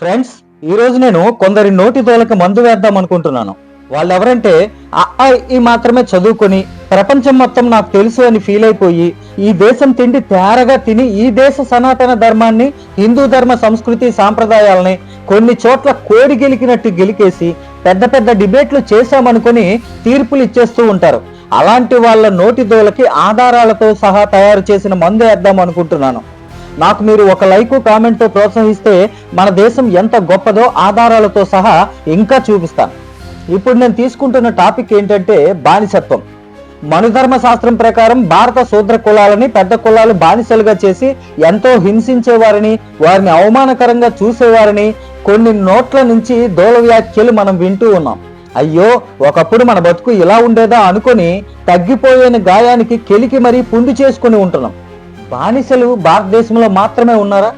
Friends ఈ రోజు నేను కొందరి నోటి దోలకి మందు వేద్దాం అనుకుంటున్నాను. వాళ్ళు ఎవరంటే ఈ మాత్రమే చదువుకొని ప్రపంచం మొత్తం నాకు తెలుసు అని ఫీల్ అయిపోయి ఈ దేశం తిండి తేరగా తిని ఈ దేశ సనాతన ధర్మాన్ని హిందూ ధర్మ సంస్కృతి సాంప్రదాయాలని కొన్ని చోట్ల కోడి గెలికినట్టు గెలికేసి పెద్ద పెద్ద డిబేట్లు చేశామనుకొని తీర్పులు ఇచ్చేస్తూ ఉంటారు. అలాంటి వాళ్ళ నోటి దోలకి ఆధారాలతో సహా తయారు చేసిన మందు వేద్దాం అనుకుంటున్నాను. నాకు మీరు ఒక లైక్ కామెంట్ ప్రోత్సహిస్తే మన దేశం ఎంత గొప్పదో ఆధారాలతో సహా ఇంకా చూపిస్తాను. ఇప్పుడు నేను తీసుకుంటున్న టాపిక్ ఏంటంటే బానిసత్వం. మనుధర్మ శాస్త్రం ప్రకారం భారత శూద్ర కులాలని పెద్ద కులాలు బానిసలుగా చేసి ఎంతో హింసించేవారని వారిని అవమానకరంగా చూసేవారని కొన్ని నోట్ల నుంచి దోల వ్యాఖ్యలు మనం వింటూ ఉన్నాం. అయ్యో ఒకప్పుడు మన బతుకు ఇలా ఉండేదా అనుకొని తగ్గిపోయిన గాయానికి కెలికి మరీ పుండు చేసుకుని ఉంటున్నాం. బానిసలు భారతదేశంలో మాత్రమే ఉన్నారా?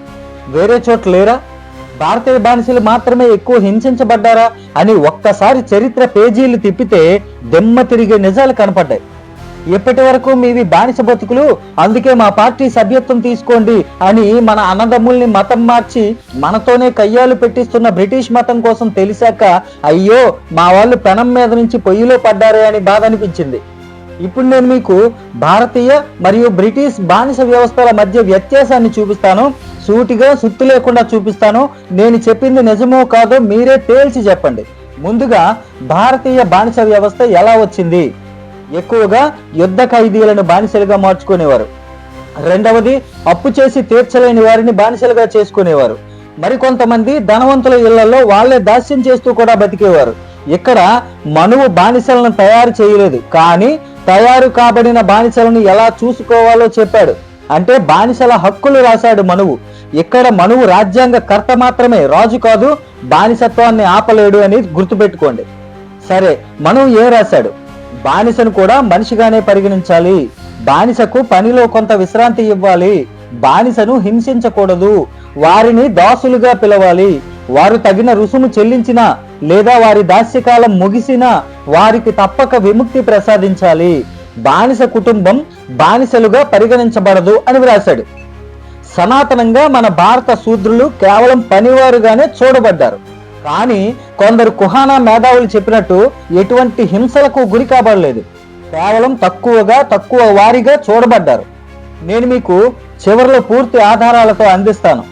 వేరే చోట లేరా? భారతీయ బానిసలు మాత్రమే ఎక్కువ హింసించబడ్డారా? అని ఒక్కసారి చరిత్ర పేజీలు తిప్పితే దెమ్మ తిరిగే నిజాలు కనపడ్డాయి. ఎప్పటి వరకు మీవి బానిస బతుకులు? అందుకే మా పార్టీ సభ్యత్వం తీసుకోండి అని మన అన్నదమ్ముల్ని మతం మార్చి మనతోనే కయ్యాలు పెట్టిస్తున్న బ్రిటిష్ మతం కోసం తెలిసాక అయ్యో మా వాళ్ళు పెనం మీద నుంచి పొయ్యిలో పడ్డారే అని బాధ అనిపించింది. ఇప్పుడు నేను మీకు భారతీయ మరియు బ్రిటిష్ బానిస వ్యవస్థల మధ్య వ్యత్యాసాన్ని చూపిస్తాను. సూటిగా సుత్తు లేకుండా చూపిస్తాను. నేను చెప్పింది నిజమో కాదో మీరే తేల్చి చెప్పండి. ముందుగా భారతీయ బానిస వ్యవస్థ ఎలా వచ్చింది? ఎక్కువగా యుద్ధ ఖైదీలను బానిసలుగా మార్చుకునేవారు. రెండవది అప్పు చేసి తీర్చలేని వారిని బానిసలుగా చేసుకునేవారు. మరికొంతమంది ధనవంతుల ఇళ్ళలో వాళ్ళే దాస్యం చేస్తూ కూడా బతికేవారు. ఇక్కడ మనువు బానిసలను తయారు చేయలేదు. కానీ తయారు కాబడిన బానిసలను ఎలా చూసుకోవాలో చెప్పాడు. అంటే బానిసల హక్కులు రాశాడు మనువు. ఇక్కడ మనువు రాజ్యాంగ కర్త మాత్రమే రాజు కాదు బానిసత్వాన్ని ఆపలేడు అని గుర్తుపెట్టుకోండి. సరే మనువు ఏం రాశాడు? బానిసను కూడా మనిషిగానే పరిగణించాలి. బానిసకు పనిలో కొంత విశ్రాంతి ఇవ్వాలి. బానిసను హింసించకూడదు. వారిని దాసులుగా పిలవాలి. వారు తగిన రుసుము చెల్లించినా లేదా వారి దాస్యకాలం ముగిసినా వారికి తప్పక విముక్తి ప్రసాదించాలి. బానిస కుటుంబం బానిసలుగా పరిగణించబడదు అని వ్రాశాడు. సనాతనంగా మన భారత శూద్రులు కేవలం పనివారుగానే చూడబడ్డారు. కానీ కొందరు కుహానా మేధావులు చెప్పినట్టు ఎటువంటి హింసలకు గురి కాబడలేదు. కేవలం తక్కువగా తక్కువ వారిగా చూడబడ్డారు. నేను మీకు చివరిలో పూర్తి ఆధారాలతో అందిస్తాను.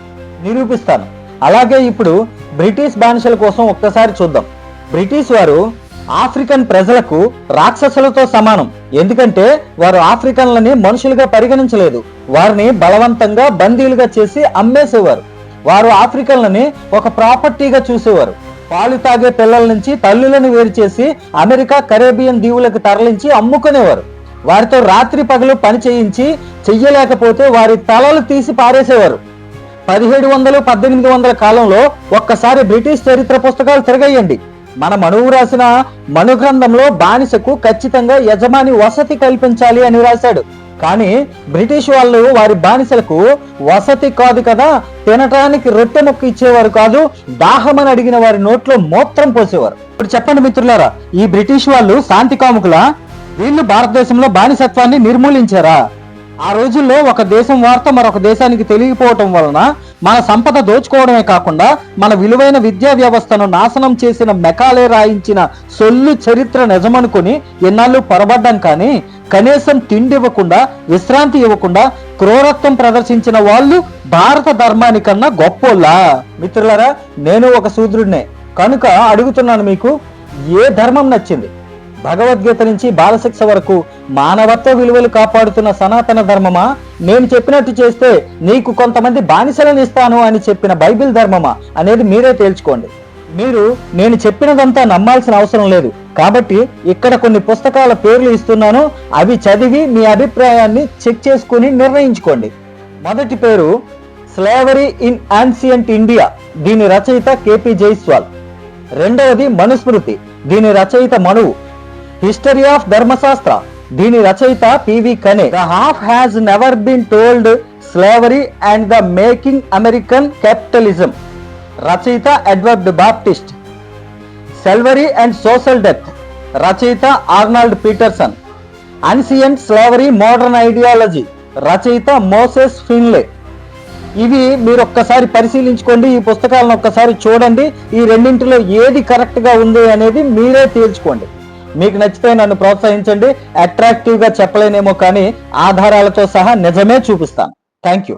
నిరూపిస్తాను. అలాగే ఇప్పుడు బ్రిటిష్ బానిసల కోసం ఒక్కసారి చూద్దాం. బ్రిటిష్ వారు ఆఫ్రికన్ ప్రజలకు రాక్షసులతో సమానం. ఎందుకంటే వారు ఆఫ్రికన్లని మనుషులుగా పరిగణించలేదు. వారిని బలవంతంగా బందీలుగా చేసి అమ్మేసేవారు. వారు ఆఫ్రికన్లని ఒక ప్రాపర్టీగా చూసేవారు. పాలు తాగే పిల్లల నుంచి తల్లులను వేరు చేసి అమెరికా కరేబియన్ దీవులకు తరలించి అమ్ముకునేవారు. వారితో రాత్రి పగలు పని చేయించి చెయ్యలేకపోతే వారి తలలు తీసి పారేసేవారు. పదిహేడు వందలు పద్దెనిమిది వందల కాలంలో ఒక్కసారి బ్రిటిష్ చరిత్ర పుస్తకాలు తిరగయ్యండి. మన మనువు రాసిన మనుగ్రంథంలో బానిసకు ఖచ్చితంగా యజమాని వసతి కల్పించాలి అని రాశాడు. కానీ బ్రిటిష్ వాళ్ళు వారి బానిసలకు వసతి కాదు కదా తినటానికి రొట్టె ముక్క ఇచ్చేవారు కాదు దాహమని అడిగిన వారి నోట్లో మూత్రం పోసేవారు. ఇప్పుడు చెప్పండి మిత్రులారా ఈ బ్రిటిష్ వాళ్ళు శాంతి కాముకులా? వీళ్ళు భారతదేశంలో బానిసత్వాన్ని నిర్మూలించారా? ఆ రోజుల్లో ఒక దేశం వార్త మరొక దేశానికి తెలియకపోవటం వలన మన సంపద దోచుకోవడమే కాకుండా మన విలువైన విద్యా వ్యవస్థను నాశనం చేసిన మెకాలే రాయించిన సొల్లు చరిత్ర నిజమనుకుని ఎన్నాళ్ళు పొరబడ్డాం కానీ కనీసం తిండి ఇవ్వకుండా విశ్రాంతి ఇవ్వకుండా క్రూరత్వం ప్రదర్శించిన వాళ్ళు భారత ధర్మానికన్నా గొప్పోళ్ళా? మిత్రులరా నేను ఒక శూద్రుడినే. కనుక అడుగుతున్నాను మీకు ఏ ధర్మం నచ్చింది? భగవద్గీత నుంచి బాలశిక్ష వరకు మానవత్వ విలువలు కాపాడుతున్న సనాతన ధర్మమా? నేను చెప్పినట్టు చేస్తే నీకు కొంతమంది బానిసలను ఇస్తాను అని చెప్పిన బైబిల్ ధర్మమా? అనేది మీరే తేల్చుకోండి. మీరు నేను చెప్పినదంతా నమ్మాల్సిన అవసరం లేదు. కాబట్టి ఇక్కడ కొన్ని పుస్తకాల పేర్లు ఇస్తున్నాను. అవి చదివి మీ అభిప్రాయాన్ని చెక్ చేసుకుని నిర్ణయించుకోండి. మొదటి పేరు స్లేవరీ ఇన్ ఆన్సియంట్ ఇండియా దీని రచయిత కేపీ జైస్వాల్. రెండవది మనుస్మృతి దీని రచయిత మనువు. హిస్టరీ ఆఫ్ ధర్మశాస్త్ర. దీని రచయిత PV Kane. The half has never been told slavery and the making American capitalism. రచయిత Edward Baptist. Slavery and social death. రచయిత Arnold Peterson. Ancient slavery modern ideology. రచయిత మోసెస్ ఫిన్లే. ఇవి మీరు ఒక్కసారి పరిశీలించుకోండి ఈ పుస్తకాలను ఒక్కసారి చూడండి ఈ రెండింటిలో ఏది కరెక్ట్గా ఉంది అనేది మీరే తేల్చుకోండి. మీకు నచ్చితే నన్ను ప్రోత్సహించండి. అట్రాక్టివ్గా చెప్పలేనేమో కానీ ఆధారాలతో సహా నిజమే చూపిస్తాను. Thank you